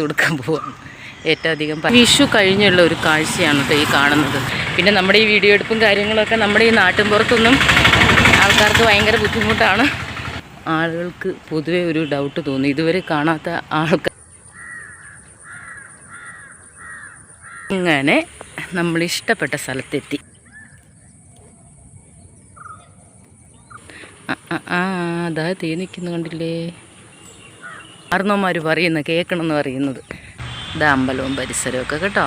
കൊടുക്കാൻ പോവാണ് ഏറ്റവും അധികം വിഷു കഴിഞ്ഞുള്ള ഒരു കാഴ്ചയാണ് കേട്ടോ ഈ കാണുന്നത്. പിന്നെ നമ്മുടെ ഈ വീഡിയോ എടുപ്പും കാര്യങ്ങളൊക്കെ നമ്മുടെ ഈ നാട്ടിൻപുറത്തൊന്നും ആൾക്കാർക്ക് ഭയങ്കര ബുദ്ധിമുട്ടാണ്. ആളുകൾക്ക് പൊതുവെ ഒരു ഡൗട്ട് തോന്നി. ഇതുവരെ കാണാത്ത ആൾക്കാർ ഇങ്ങനെ നമ്മൾ ഇഷ്ടപ്പെട്ട സ്ഥലത്തെത്തി. ആ, ആ, ആ അതാ തീ നിൽക്കുന്നു കണ്ടില്ലേ? അർണവന്മാർ പറയുന്നത് കേൾക്കണമെന്ന് പറയുന്നത്. ഇതാ അമ്പലവും പരിസരവും ഒക്കെ കേട്ടോ.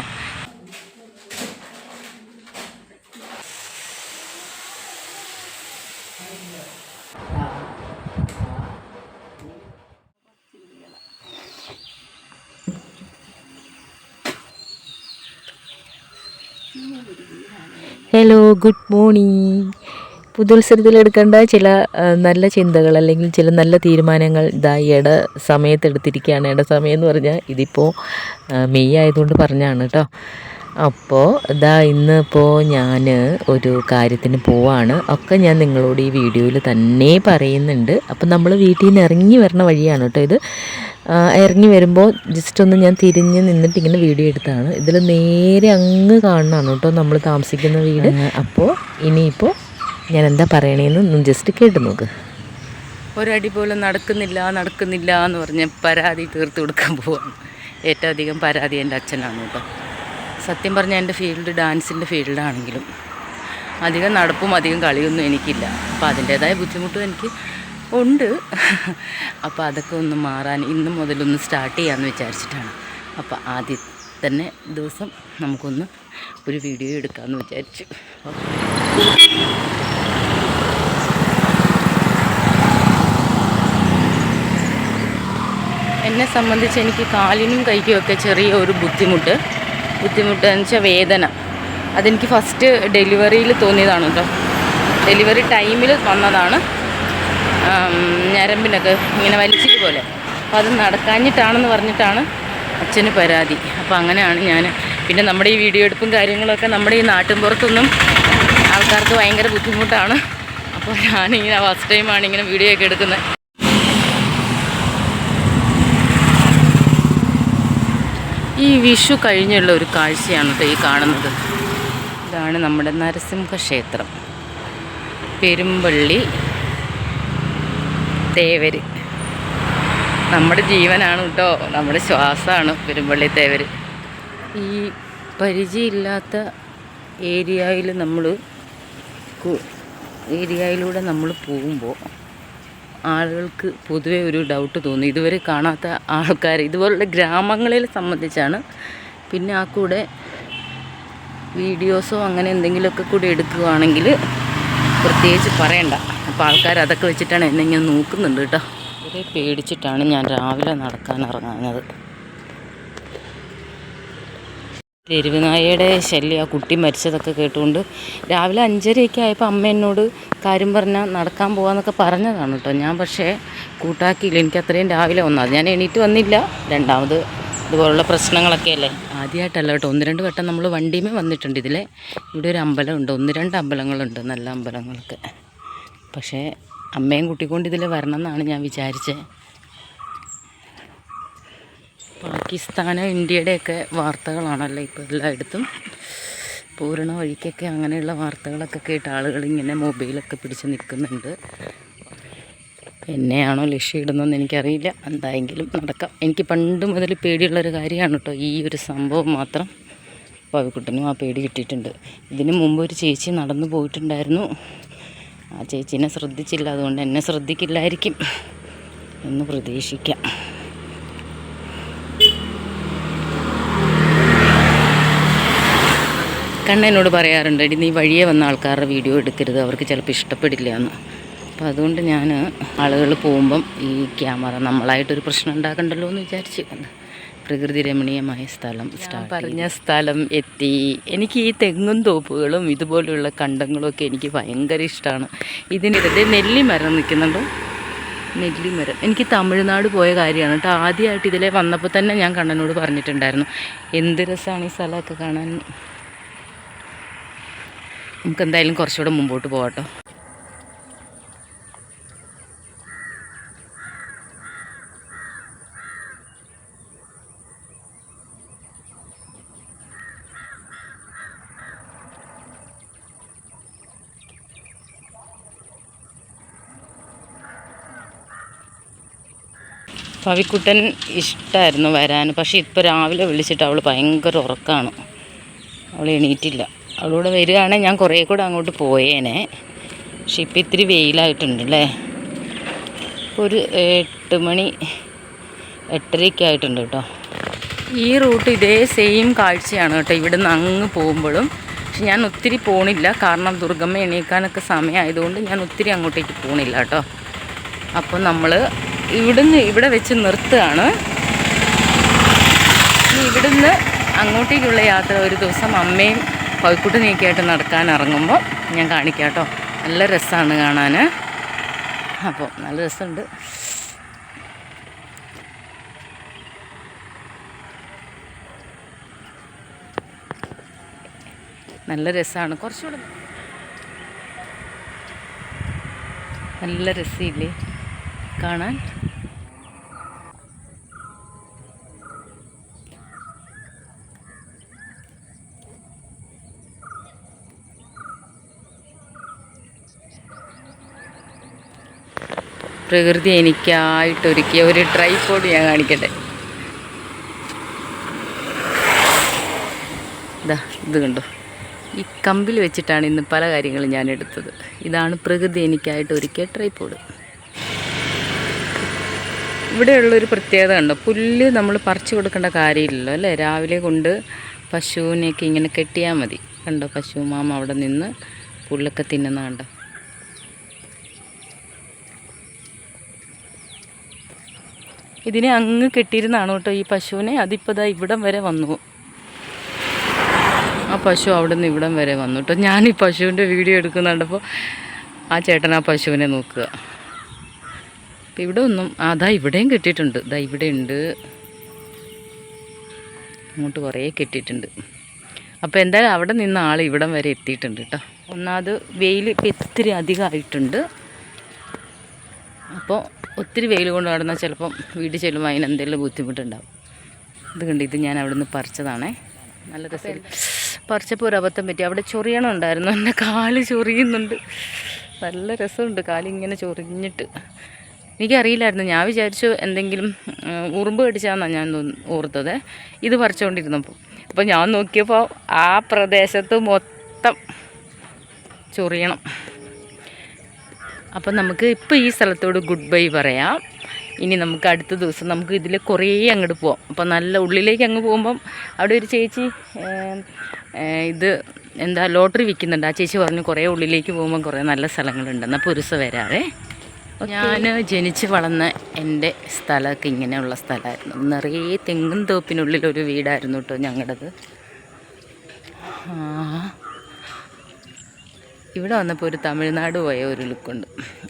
ഹലോ ഗുഡ് മോർണിംഗ് പുതുത്സരത്തിൽ എടുക്കേണ്ട ചില നല്ല ചിന്തകൾ അല്ലെങ്കിൽ ചില നല്ല തീരുമാനങ്ങൾ ഇതാ ഇട സമയത്ത് എടുത്തിരിക്കുകയാണ് ഇട സമയം എന്ന് പറഞ്ഞാൽ ഇതിപ്പോൾ മെയ് ആയതുകൊണ്ട് പറഞ്ഞാണ് കേട്ടോ അപ്പോൾ ഇതാ ഇന്നിപ്പോൾ ഞാൻ ഒരു കാര്യത്തിന് പോവാണ്. ഒക്കെ ഞാൻ നിങ്ങളോട് ഈ വീഡിയോയിൽ തന്നെ പറയുന്നുണ്ട്. അപ്പം നമ്മൾ വീട്ടിൽ നിന്ന് ഇറങ്ങി വരണ വഴിയാണ് കേട്ടോ ഇത്. ഇറങ്ങി വരുമ്പോൾ ജസ്റ്റ് ഒന്ന് ഞാൻ തിരിഞ്ഞ് നിന്നിട്ട് ഇങ്ങനെ വീഡിയോ എടുത്താണ്. ഇതിൽ നേരെ അങ്ങ് കാണണമാണ് കേട്ടോ നമ്മൾ താമസിക്കുന്ന വീട്. അപ്പോൾ ഇനിയിപ്പോൾ ഞാൻ എന്താ പറയണേന്ന് ജസ്റ്റ് കേട്ട് നോക്ക്. ഒരടി പോലും നടക്കുന്നില്ല നടക്കുന്നില്ല എന്ന് പറഞ്ഞ് പരാതി തീർത്ത് കൊടുക്കാൻ പോവാണ്. ഏറ്റവും അധികം പരാതി എന്റെ അച്ഛനാണ് കേട്ടോ. സത്യം പറഞ്ഞാൽ എന്റെ ഫീൽഡ് ഡാൻസിന്റെ ഫീൽഡാണെങ്കിലും അധികം നടപ്പും അധികം കളിയൊന്നും എനിക്കില്ല. അപ്പോൾ അതിന്റേതായ ബുദ്ധിമുട്ടും എനിക്ക് ഉണ്ട്. അപ്പോൾ അതൊക്കെ ഒന്ന് മാറാൻ ഇന്ന് മുതലൊന്ന് സ്റ്റാർട്ട് ചെയ്യാമെന്ന് വിചാരിച്ചിട്ടാണ്. അപ്പോൾ ആദ്യം തന്നെ ദിവസം നമുക്കൊന്ന് ഒരു വീഡിയോ എടുക്കാമെന്ന് വിചാരിച്ചു. എന്നെ സംബന്ധിച്ച് എനിക്ക് കാലിനും കൈക്കും ഒക്കെ ചെറിയ ഒരു ബുദ്ധിമുട്ട്. ബുദ്ധിമുട്ട് എന്ന് വെച്ചാൽ വേദന. അതെനിക്ക് ഫസ്റ്റ് ഡെലിവറിയിൽ തോന്നിയതാണ് കേട്ടോ ഡെലിവറി ടൈമിൽ വന്നതാണ്. ഞരമ്പിനൊക്കെ ഇങ്ങനെ വലിച്ചിട്ട് പോലെ. അപ്പോൾ അത് നടക്കാഞ്ഞിട്ടാണെന്ന് പറഞ്ഞിട്ടാണ് അച്ഛന് പരാതി. അപ്പോൾ അങ്ങനെയാണ് ഞാൻ പിന്നെ നമ്മുടെ ഈ വീഡിയോ എടുപ്പും കാര്യങ്ങളൊക്കെ നമ്മുടെ ഈ നാട്ടിൻപുറത്തൊന്നും ആൾക്കാർക്ക് ഭയങ്കര ബുദ്ധിമുട്ടാണ്. അപ്പോൾ ഞാനിങ്ങനെ ഫസ്റ്റ് ടൈമാണ് ഇങ്ങനെ വീഡിയോ ഒക്കെ എടുക്കുന്നത്. ഈ വിഷു കഴിഞ്ഞുള്ള ഒരു കാഴ്ചയാണ് ഈ കാണുന്നത്. ഇതാണ് നമ്മുടെ നരസിംഹ ക്ഷേത്രം പെരുമ്പള്ളി തേവര്. നമ്മുടെ ജീവനാണ് കേട്ടോ നമ്മുടെ ശ്വാസമാണ് പെരുമ്പള്ളി തേവര്. ഈ പരിചയമില്ലാത്ത ഏരിയയിൽ നമ്മൾ ഏരിയയിലൂടെ നമ്മൾ പോകുമ്പോൾ ആളുകൾക്ക് പൊതുവെ ഒരു ഡൗട്ട് തോന്നി. ഇതുവരെ കാണാത്ത ആൾക്കാർ ഇതുപോലുള്ള ഗ്രാമങ്ങളിൽ സംബന്ധിച്ചാണ്. പിന്നെ ആ കൂടെ വീഡിയോസോ അങ്ങനെ എന്തെങ്കിലുമൊക്കെ കൂടി എടുക്കുകയാണെങ്കിൽ പ്രത്യേകിച്ച് പറയണ്ട. അപ്പോൾ ആൾക്കാർ അതൊക്കെ വെച്ചിട്ടാണ് ഇങ്ങനെ നോക്കുന്നുണ്ട് കേട്ടോ. ഇവരെ പേടിച്ചിട്ടാണ് ഞാൻ രാവിലെ നടക്കാൻ ഇറങ്ങുന്നത്. തെരുവ് നായയുടെ ശല്യം ആ കുട്ടി മരിച്ചതൊക്കെ കേട്ടുകൊണ്ട് രാവിലെ അഞ്ചരയൊക്കെ ആയപ്പോൾ അമ്മ എന്നോട് കാര്യം പറഞ്ഞാൽ നടക്കാൻ പോകാമെന്നൊക്കെ പറഞ്ഞതാണ് കേട്ടോ ഞാൻ പക്ഷേ കൂട്ടാക്കിയില്ല. എനിക്ക് അത്രയും രാവിലെ ഒന്നാമത് ഞാൻ എണീറ്റ് വന്നില്ല. രണ്ടാമത് ഇതുപോലുള്ള പ്രശ്നങ്ങളൊക്കെ അല്ലേ? ആദ്യമായിട്ടല്ല കേട്ടോ ഒന്ന് രണ്ട് വട്ടം നമ്മൾ വണ്ടിയുമേ വന്നിട്ടുണ്ട് ഇതിലെ. ഇവിടെ ഒരു അമ്പലമുണ്ട് ഒന്ന് രണ്ട് അമ്പലങ്ങളുണ്ട്. നല്ല അമ്പലങ്ങളൊക്കെ. പക്ഷേ അമ്മയും കുട്ടിക്കൊണ്ട് ഇതിൽ വരണം എന്നാണ് ഞാൻ വിചാരിച്ചത് പാകിസ്ഥാനോ ഇന്ത്യയുടെയൊക്കെ വാർത്തകളാണല്ലോ ഇപ്പോൾ എല്ലായിടത്തും. പൂരണ വഴിക്കൊക്കെ അങ്ങനെയുള്ള വാർത്തകളൊക്കെ കേട്ട് ആളുകൾ ഇങ്ങനെ മൊബൈലൊക്കെ പിടിച്ച് നിൽക്കുന്നുണ്ട്. എന്നെയാണോ ലക്ഷ്യമിടുന്നതെന്ന് എനിക്കറിയില്ല. എന്തായെങ്കിലും നടക്കാം. എനിക്ക് പണ്ട് മുതൽ പേടിയുള്ളൊരു കാര്യമാണ് കേട്ടോ ഈ ഒരു സംഭവം മാത്രം പവിക്കുട്ടനും ആ പേടി കിട്ടിയിട്ടുണ്ട്. ഇതിന് മുമ്പ് ഒരു ചേച്ചി നടന്നു പോയിട്ടുണ്ടായിരുന്നു. ആ ചേച്ചീനെ ശ്രദ്ധിച്ചില്ല. അതുകൊണ്ട് എന്നെ ശ്രദ്ധിക്കില്ലായിരിക്കും എന്ന് പ്രതീക്ഷിക്കാം. കണ്ണ എന്നോട് പറയാറുണ്ട് എടി നീ വഴിയെ വന്ന ആൾക്കാരുടെ വീഡിയോ എടുക്കരുത് അവർക്ക് ചിലപ്പോൾ ഇഷ്ടപ്പെടില്ല എന്ന് അപ്പോൾ അതുകൊണ്ട് ഞാൻ ആളുകൾ പോകുമ്പം ഈ ക്യാമറ നമ്മളായിട്ടൊരു പ്രശ്നം ഉണ്ടാക്കണ്ടല്ലോ എന്ന് വിചാരിച്ച് പ്രകൃതി രമണീയമായ സ്ഥലം പറഞ്ഞ സ്ഥലം എത്തി. എനിക്ക് ഈ തെങ്ങും തോപ്പുകളും ഇതുപോലെയുള്ള കണ്ടങ്ങളും ഒക്കെ എനിക്ക് ഭയങ്കര ഇഷ്ടമാണ്. ഇതിനിടെ നെല്ലിമരം നിൽക്കുന്നുണ്ടോ. നെല്ലിമരം എനിക്ക് തമിഴ്നാട് പോയ കാര്യമാണ് കേട്ടോ. ആദ്യമായിട്ട് ഇതിലെ വന്നപ്പോൾ തന്നെ ഞാൻ കണ്ണനോട് പറഞ്ഞിട്ടുണ്ടായിരുന്നു എന്ത് രസമാണ് ഈ സ്ഥലമൊക്കെ കാണാൻ? നമുക്ക് എന്തായാലും കുറച്ചുകൂടെ മുമ്പോട്ട് പോകാം പവിക്കുട്ടൻ ഇഷ്ടമായിരുന്നു വരാൻ പക്ഷേ ഇപ്പോൾ രാവിലെ വിളിച്ചിട്ട് അവൾ ഭയങ്കര ഉറക്കമാണ് അവൾ എണീറ്റില്ല. അവളൂടെ വരികയാണെങ്കിൽ ഞാൻ കുറേ കൂടെ അങ്ങോട്ട് പോയേനെ. പക്ഷെ ഇപ്പം ഇത്തിരി വെയിലായിട്ടുണ്ട് അല്ലേ ഇപ്പോൾ ഒരു എട്ട് മണി എട്ടരയ്ക്ക് ആയിട്ടുണ്ട് കേട്ടോ. ഈ റൂട്ട് ഇതേ സെയിം കാഴ്ചയാണ് കേട്ടോ. ഇവിടെ നിന്ന് അങ്ങ് പോകുമ്പോഴും. പക്ഷെ ഞാൻ ഒത്തിരി പോണില്ല. കാരണം ദുർഗമ്മ എണീക്കാനൊക്കെ സമയമായതുകൊണ്ട് ഞാൻ ഒത്തിരി അങ്ങോട്ടേക്ക് പോണില്ല കേട്ടോ. അപ്പോൾ നമ്മൾ ഇവിടുന്ന് ഇവിടെ വെച്ച് നിർത്തുകയാണ്. ഇവിടുന്ന് അങ്ങോട്ടേക്കുള്ള യാത്ര ഒരു ദിവസം അമ്മയും കോഴിക്കുട്ടനെയൊക്കെ ആയിട്ട് നടക്കാൻ ഇറങ്ങുമ്പോൾ ഞാൻ കാണിക്കാം കേട്ടോ. നല്ല രസമാണ് കാണാൻ. അപ്പോൾ നല്ല രസമുണ്ട്. നല്ല രസമാണ്. കുറച്ചുകൂടെ നല്ല രസമില്ലേ കാണാൻ? പ്രകൃതി എനിക്കായിട്ടൊരുക്കിയ ഒരു ട്രൈപോഡ് ഞാൻ കാണിക്കട്ടെ. ഇതാ കണ്ടോ? ഈ കമ്പിൽ വെച്ചിട്ടാണ് ഇന്ന് പല കാര്യങ്ങളും ഞാൻ എടുത്തത്. ഇതാണ് പ്രകൃതി എനിക്കായിട്ട് ഒരുക്കിയ ട്രൈപോഡ് ഇവിടെയുള്ളൊരു പ്രത്യേകത കണ്ടോ? പുല്ല് നമ്മൾ പറിച്ചു കൊടുക്കേണ്ട കാര്യമില്ലല്ലോ അല്ലേ? രാവിലെ കൊണ്ട് പശുവിനെയൊക്കെ ഇങ്ങനെ കെട്ടിയാൽ മതി. കണ്ടോ? പശു മാമ അവിടെ നിന്ന് പുല്ലൊക്കെ തിന്നുന്ന കണ്ടോ ഇതിനെ അങ്ങ് കെട്ടിയിരുന്നാണ് കേട്ടോ ഈ പശുവിനെ. അതിപ്പോൾ ദാ ഇവിടം വരെ വന്നു. ആ പശു അവിടെ നിന്ന് ഇവിടം വരെ വന്നു കേട്ടോ. ഞാൻ ഈ പശുവിന്റെ വീഡിയോ എടുക്കുന്നുണ്ടപ്പോൾ ആ ചേട്ടൻ ആ പശുവിനെ നോക്കുക. അപ്പം ഇവിടെ ഒന്നും അതാ ഇവിടെയും കെട്ടിയിട്ടുണ്ട്. ഇതാ ഇവിടെ ഉണ്ട്. അങ്ങോട്ട് കുറേ കെട്ടിയിട്ടുണ്ട്. അപ്പോൾ എന്തായാലും അവിടെ നിന്ന് ആൾ ഇവിടം വരെ എത്തിയിട്ടുണ്ട് കേട്ടോ. ഒന്നാമത് വെയിൽ ഇപ്പം ഇത്തിരി അധികമായിട്ടുണ്ട്. അപ്പോൾ ഒത്തിരി വെയിൽ കൊണ്ട് നടന്നാൽ ചിലപ്പം വീട്ടിൽ ചെല്ലുമ്പോൾ അതിന് എന്തെങ്കിലും ബുദ്ധിമുട്ടുണ്ടാവും. ഇത് ഇത് ഞാൻ അവിടെ നിന്ന് പറിച്ചതാണേ. നല്ല രസം പറിച്ചപ്പോൾ ഒരു അബദ്ധം പറ്റി. അവിടെ ചൊറിയണം ഉണ്ടായിരുന്നു. എന്റെ കാൽ ചൊറിയുന്നുണ്ട്. നല്ല രസമുണ്ട്. കാലിങ്ങനെ ചൊറിഞ്ഞിട്ട്. എനിക്കറിയില്ലായിരുന്നു. ഞാൻ വിചാരിച്ചു എന്തെങ്കിലും ഉറുമ്പ് കടിച്ചാന്നാണ് ഞാൻ ഓർത്തത്. ഇത് പറിച്ചുകൊണ്ടിരുന്നപ്പോൾ അപ്പോൾ ഞാൻ നോക്കിയപ്പോൾ ആ പ്രദേശത്ത് മൊത്തം ചൊറിയണം. അപ്പം നമുക്ക് ഇപ്പോൾ ഈ സ്ഥലത്തോട് ഗുഡ് ബൈ പറയാം. ഇനി നമുക്ക് അടുത്ത ദിവസം നമുക്ക് ഇതിൽ കുറേ അങ്ങോട്ട് പോവാം. അപ്പോൾ നല്ല ഉള്ളിലേക്ക് അങ്ങ് പോകുമ്പം അവിടെ ഒരു ചേച്ചി ഇത് എന്താ ലോട്ടറി വിൽക്കുന്നുണ്ട്. ആ ചേച്ചി പറഞ്ഞു കുറേ ഉള്ളിലേക്ക് പോകുമ്പോൾ കുറേ നല്ല സ്ഥലങ്ങളുണ്ട് എന്നാൽ പുരുസ വരാവേ. ഞാൻ ജനിച്ച് വളർന്ന എന്റെ സ്ഥലമൊക്കെ ഇങ്ങനെയുള്ള സ്ഥലമായിരുന്നു. നിറയെ തെങ്ങും തോപ്പിനുള്ളിലൊരു വീടായിരുന്നു കേട്ടോ ഞങ്ങളുടേത് ആ ഇവിടെ വന്നപ്പോൾ ഒരു തമിഴ്നാട് പോയ ഒരു ലുക്കുണ്ട്.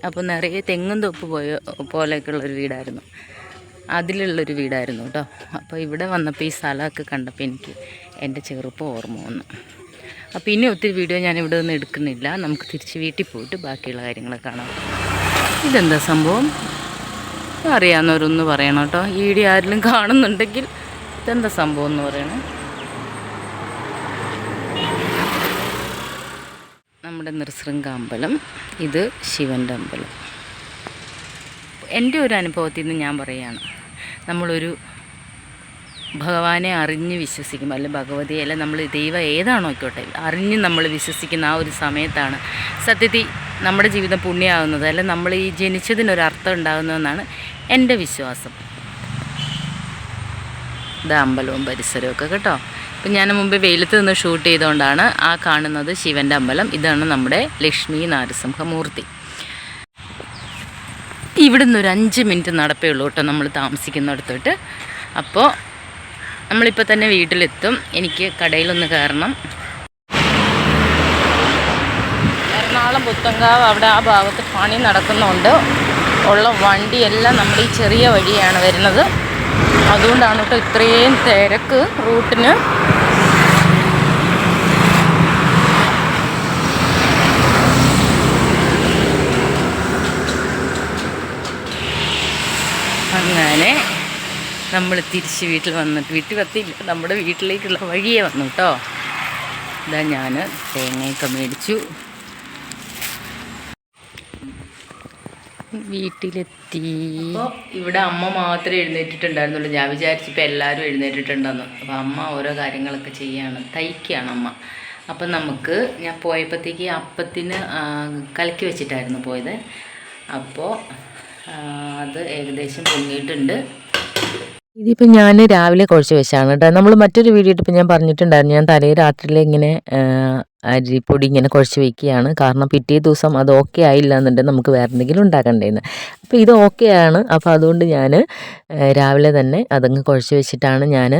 അപ്പോൾ നിറയെ തെങ്ങും തൊപ്പ് പോയ പോലെയൊക്കെയുള്ള ഒരു വീടായിരുന്നു. അതിലുള്ളൊരു വീടായിരുന്നു കേട്ടോ അപ്പോൾ ഇവിടെ വന്നപ്പോൾ ഈ സ്ഥലമൊക്കെ കണ്ടപ്പോൾ എനിക്ക് എന്റെ ചെറുപ്പം ഓർമ്മ വന്നു. അപ്പോൾ ഇനി ഒത്തിരി വീഡിയോ ഞാൻ ഇവിടെ നിന്ന് എടുക്കുന്നില്ല. നമുക്ക് തിരിച്ച് വീട്ടിൽ പോയിട്ട് ബാക്കിയുള്ള കാര്യങ്ങളൊക്കെ കാണാം. ഇതെന്താ സംഭവം? അറിയാവുന്നവരൊന്ന് പറയണം കേട്ടോ ഈ വീഡിയോ ആരെങ്കിലും കാണുന്നുണ്ടെങ്കിൽ ഇതെന്താ സംഭവം എന്ന് പറയണേ. നമ്മുടെ നൃസൃംഗ അമ്പലം ഇത് ശിവന്റെ അമ്പലം. എന്റെ ഒരു അനുഭവത്തിൽ നിന്ന് ഞാൻ പറയുകയാണ് നമ്മളൊരു ഭഗവാനെ അറിഞ്ഞ് വിശ്വസിക്കുമ്പോൾ അല്ലെ ഭഗവതിയെ അല്ലെ നമ്മൾ ദൈവം ഏതാണോ ആയിക്കോട്ടെ അറിഞ്ഞ് നമ്മൾ വിശ്വസിക്കുന്ന ആ ഒരു സമയത്താണ് സത്യത്തിൽ നമ്മുടെ ജീവിതം പുണ്യമാകുന്നത് അല്ലെ നമ്മൾ ഈ ജനിച്ചതിനൊരർത്ഥം ഉണ്ടാകുന്നതെന്നാണ് എന്റെ വിശ്വാസം. ഇത് അമ്പലവും പരിസരവും ഒക്കെ കേട്ടോ. ഇപ്പം ഞാൻ മുമ്പ് വെയിലത്ത് നിന്ന് ഷൂട്ട് ചെയ്തുകൊണ്ടാണ് ആ കാണുന്നത് ശിവന്റെ അമ്പലം. ഇതാണ് നമ്മുടെ ലക്ഷ്മി നാരസിംഹമൂർത്തി. ഇവിടുന്ന് ഒരു അഞ്ച് മിനിറ്റ് നടപ്പേ ഉള്ളൂ കേട്ടോ നമ്മൾ താമസിക്കുന്നിടത്തോട്ട്. അപ്പോൾ നമ്മളിപ്പോൾ തന്നെ വീട്ടിലെത്തും. എനിക്ക് കടയിലൊന്ന് കയറണം. എറണാകുളം പുത്തങ്കാവ് അവിടെ ആ ഭാഗത്ത് പണി നടക്കുന്നുണ്ട്. ഉള്ള വണ്ടിയെല്ലാം നമ്മുടെ ഈ ചെറിയ വഴിയാണ് വരുന്നത്. അതുകൊണ്ടാണ് കേട്ടോ ഇത്രയും തിരക്ക് റൂട്ടിന്. അങ്ങനെ നമ്മൾ തിരിച്ച് വീട്ടിൽ വന്നിട്ട് വീട്ടിൽ വത്തില്ല നമ്മുടെ വീട്ടിലേക്കുള്ള വഴിയേ വന്നു കേട്ടോ ഇതാ ഞാൻ തേങ്ങയൊക്കെ മേടിച്ചു. വീട്ടിലെത്തി. ഇവിടെ അമ്മ മാത്രമേ എഴുന്നേറ്റിട്ടുണ്ടായിരുന്നുള്ളൂ. ഞാൻ വിചാരിച്ചിപ്പോൾ എല്ലാവരും എഴുന്നേറ്റിട്ടുണ്ടെന്ന്. അപ്പോൾ അമ്മ ഓരോ കാര്യങ്ങളൊക്കെ ചെയ്യാണ്. തയ്ക്കുകയാണ് അമ്മ. അപ്പം നമുക്ക് ഞാൻ പോയപ്പോഴത്തേക്ക് അപ്പത്തിന് കലക്കി വെച്ചിട്ടായിരുന്നു പോയത്. അപ്പോൾ അത് ഏകദേശം പൊങ്ങിയിട്ടുണ്ട്. ഇതിപ്പോൾ ഞാൻ രാവിലെ കുഴച്ച് വെച്ചാണ് കേട്ടോ. നമ്മൾ മറ്റൊരു വീഡിയോ ഇട്ടിപ്പോൾ ഞാൻ പറഞ്ഞിട്ടുണ്ടായിരുന്നു ഞാൻ തലേ രാത്രിയിൽ ഇങ്ങനെ അരിപ്പൊടി ഇങ്ങനെ കുഴച്ച് വെക്കുകയാണ്. കാരണം പിറ്റേ ദിവസം അത് ഓക്കെ ആയില്ല എന്നുണ്ടെങ്കിൽ നമുക്ക് വേറെ എന്തെങ്കിലും ഉണ്ടാക്കണ്ടേന്ന്. അപ്പോൾ ഇത് ഓക്കെ ആണ്. അപ്പോൾ അതുകൊണ്ട് ഞാൻ രാവിലെ തന്നെ അതങ്ങ് കുഴച്ച് വെച്ചിട്ടാണ് ഞാൻ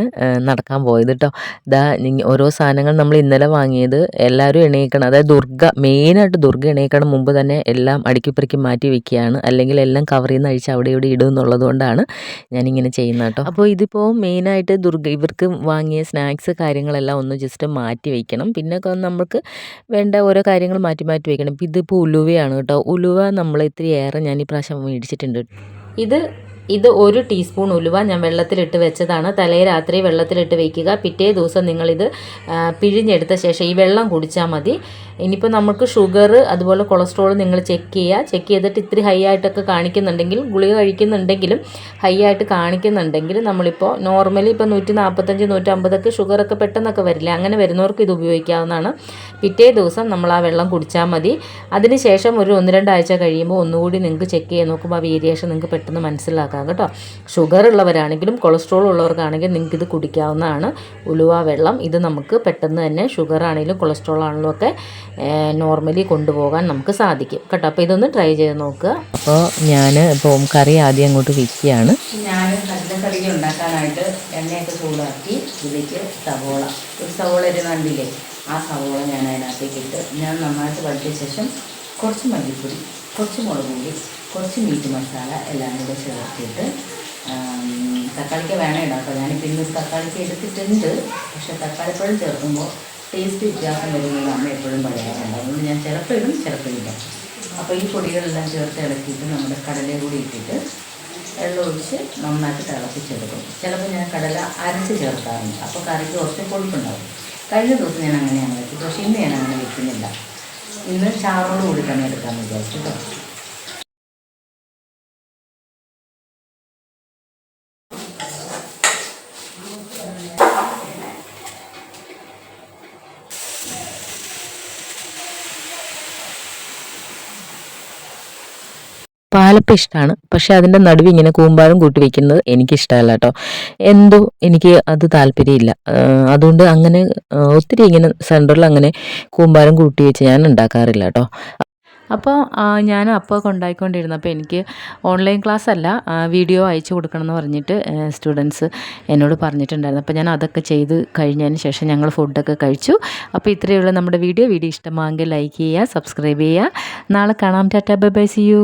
നടക്കാൻ പോയത് കേട്ടോ ഇതാ ഓരോ സാധനങ്ങൾ നമ്മൾ ഇന്നലെ വാങ്ങിയത് എല്ലാവരും എണീക്കണം. അതായത് ദുർഗ മെയിനായിട്ട് ദുർഗ എണീക്കണം മുമ്പ് തന്നെ എല്ലാം അടുക്കിപ്പറിക്കി മാറ്റി വെക്കുകയാണ്. അല്ലെങ്കിൽ എല്ലാം കവറിൽ നിന്ന് അഴിച്ച് അവിടെ ഇവിടെ ഇടും എന്നുള്ളത് കൊണ്ടാണ് ഞാനിങ്ങനെ ചെയ്യുന്നത് കേട്ടോ അപ്പോൾ ഇതിപ്പോൾ മെയിനായിട്ട് ദുർഗ ഇവർക്ക് വാങ്ങിയ സ്നാക്സ് കാര്യങ്ങളെല്ലാം ഒന്ന് ജസ്റ്റ് മാറ്റി വയ്ക്കണം പിന്നെ ഒക്കെ നമുക്ക് വേണ്ട ഓരോ കാര്യങ്ങൾ മാറ്റി മാറ്റി വയ്ക്കണം ഇതിപ്പോൾ ഉലുവയാണ് കേട്ടോ. ഉലുവ നമ്മൾ ഇത്തിരി ഏറെ ഞാൻ ഈ പ്രാവശ്യം മേടിച്ചിട്ടുണ്ട്. ഇത് ഇത് ഒരു ടീസ്പൂൺ ഉലുവ ഞാൻ വെള്ളത്തിലിട്ട് വെച്ചതാണ്. തലേ രാത്രി വെള്ളത്തിലിട്ട് വെക്കുക. പിറ്റേ ദിവസം നിങ്ങളിത് പിഴിഞ്ഞെടുത്ത ശേഷം ഈ വെള്ളം കുടിച്ചാൽ മതി. ഇനിയിപ്പോൾ നമുക്ക് ഷുഗർ അതുപോലെ കൊളസ്ട്രോൾ നിങ്ങൾ ചെക്ക് ചെയ്യുക. ചെക്ക് ചെയ്തിട്ട് ഇത്തിരി ഹൈ ആയിട്ടൊക്കെ കാണിക്കുന്നുണ്ടെങ്കിൽ ഗുളിക കഴിക്കുന്നുണ്ടെങ്കിലും ഹൈ ആയിട്ട് കാണിക്കുന്നുണ്ടെങ്കിൽ നമ്മളിപ്പോൾ നോർമലി ഇപ്പോൾ നൂറ്റി നാൽപ്പത്തഞ്ച് നൂറ്റമ്പതൊക്കെ ഷുഗറൊക്കെ പെട്ടെന്നൊക്കെ വരില്ല അങ്ങനെ വരുന്നവർക്ക് ഇത് ഉപയോഗിക്കാവുന്നതാണ്. പിറ്റേ ദിവസം നമ്മൾ ആ വെള്ളം കുടിച്ചാൽ മതി. അതിനുശേഷം ഒരു ഒന്ന് രണ്ടാഴ്ച കഴിയുമ്പോൾ ഒന്നുകൂടി നിങ്ങൾക്ക് ചെക്ക് ചെയ്ത് നോക്കുമ്പോൾ ആ വേരിയേഷൻ നിങ്ങൾക്ക് പെട്ടെന്ന് മനസ്സിലാക്കാം. കേട്ടോ. ഷുഗർ ഉള്ളവരാണെങ്കിലും കൊളസ്ട്രോൾ ഉള്ളവർക്കാണെങ്കിൽ നിങ്ങൾക്ക് ഇത് കുടിക്കാവുന്നതാണ്. ഉലുവ വെള്ളം ഇത് നമുക്ക് പെട്ടെന്ന് തന്നെ ഷുഗർ ആണെങ്കിലും കൊളസ്ട്രോൾ ആണെങ്കിലും ഒക്കെ നോർമലി കൊണ്ടുപോകാൻ നമുക്ക് സാധിക്കും കേട്ടോ. അപ്പോൾ ഇതൊന്ന് ട്രൈ ചെയ്ത് നോക്കുക. അപ്പോൾ ഞാൻ ഇപ്പോൾ കറി ആദ്യം അങ്ങോട്ട് വിൽക്കുകയാണ് ഞാൻ കടലക്കറി ഉണ്ടാക്കാനായിട്ട് എണ്ണയൊക്കെ ചൂടാക്കി ഇതിലേക്ക് സവോള ഒരു സവോള ഒരു നണ്ടില്ലേ ആ സവോള ഞാൻ അതിനകത്തേക്ക് ഇട്ട് ഞാൻ നന്നായിട്ട് വഴറ്റിയ ശേഷം കുറച്ച് മല്ലിപ്പൊടി കുറച്ച് മുളക് പൊടി കുറച്ച് മീറ്റ് മസാല എല്ലാം കൂടെ ചേർത്തിട്ട് തക്കാളിക്ക് വേണം ഇടാം കേട്ടോ. ഞാനിപ്പോൾ ഇന്ന് തക്കാളിക്ക് എടുത്തിട്ടുണ്ട്. പക്ഷേ തക്കാളിപ്പഴം ചേർക്കുമ്പോൾ ടേസ്റ്റ് വ്യത്യാസം വരുന്നത് അമ്മ എപ്പോഴും പറയാറുണ്ട്. അതുകൊണ്ട് ഞാൻ ചിലപ്പോൾ ഇടും ചിലപ്പോൾ ഇല്ല. അപ്പോൾ ഈ പൊടികളെല്ലാം ചേർത്ത് ഇളക്കിയിട്ട് നമ്മുടെ കടലയും കൂടി ഇട്ടിട്ട് വെള്ളം ഒഴിച്ച് നന്നായിട്ട് തിളപ്പിച്ചെടുക്കും. ചിലപ്പോൾ ഞാൻ കടല അരച്ച് ചേർക്കാറുണ്ട്. അപ്പോൾ കറിക്ക് കുറച്ച് കൊഴുപ്പുണ്ടാവും. കഴിഞ്ഞ ദിവസം ഞാൻ അങ്ങനെയാണ് വെച്ചത്. പക്ഷേ ഇന്ന് ഞാൻ അങ്ങനെ വെക്കുന്നില്ല. ഇന്ന് ചാറോട് കൂടി തന്നെ എടുക്കാമെന്ന് വിചാരിച്ചു കേട്ടോ. പാലപ്പം ഇഷ്ടമാണ് പക്ഷേ അതിന്റെ നടുവ് ഇങ്ങനെ കൂമ്പാരം കൂട്ടി വെക്കുന്നത് എനിക്കിഷ്ടമല്ല കേട്ടോ. എന്തോ എനിക്ക് അത് താല്പര്യമില്ല. അതുകൊണ്ട് അങ്ങനെ ഒത്തിരി ഇങ്ങനെ സെന്ററിൽ അങ്ങനെ കൂമ്പാരം കൂട്ടി വെച്ച് ഞാൻ ഉണ്ടാക്കാറില്ല കേട്ടോ. അപ്പോൾ ഞാൻ അപ്പോൾ ഉണ്ടായിക്കൊണ്ടിരുന്നപ്പോൾ എനിക്ക് ഓൺലൈൻ ക്ലാസ് അല്ല വീഡിയോ അയച്ചു കൊടുക്കണം എന്ന് പറഞ്ഞിട്ട് സ്റ്റുഡൻസ് എന്നോട് പറഞ്ഞിട്ടുണ്ടായിരുന്നു. അപ്പോൾ ഞാൻ അതൊക്കെ ചെയ്ത് കഴിഞ്ഞതിന് ശേഷം ഞങ്ങൾ ഫുഡൊക്കെ കഴിച്ചു. അപ്പോൾ ഇത്രയേ ഉള്ളൂ നമ്മുടെ വീഡിയോ. വീഡിയോ ഇഷ്ടമാണെങ്കിൽ ലൈക്ക് ചെയ്യുക സബ്സ്ക്രൈബ് ചെയ്യുക. നാളെ കാണാം. Tata bye bye see you.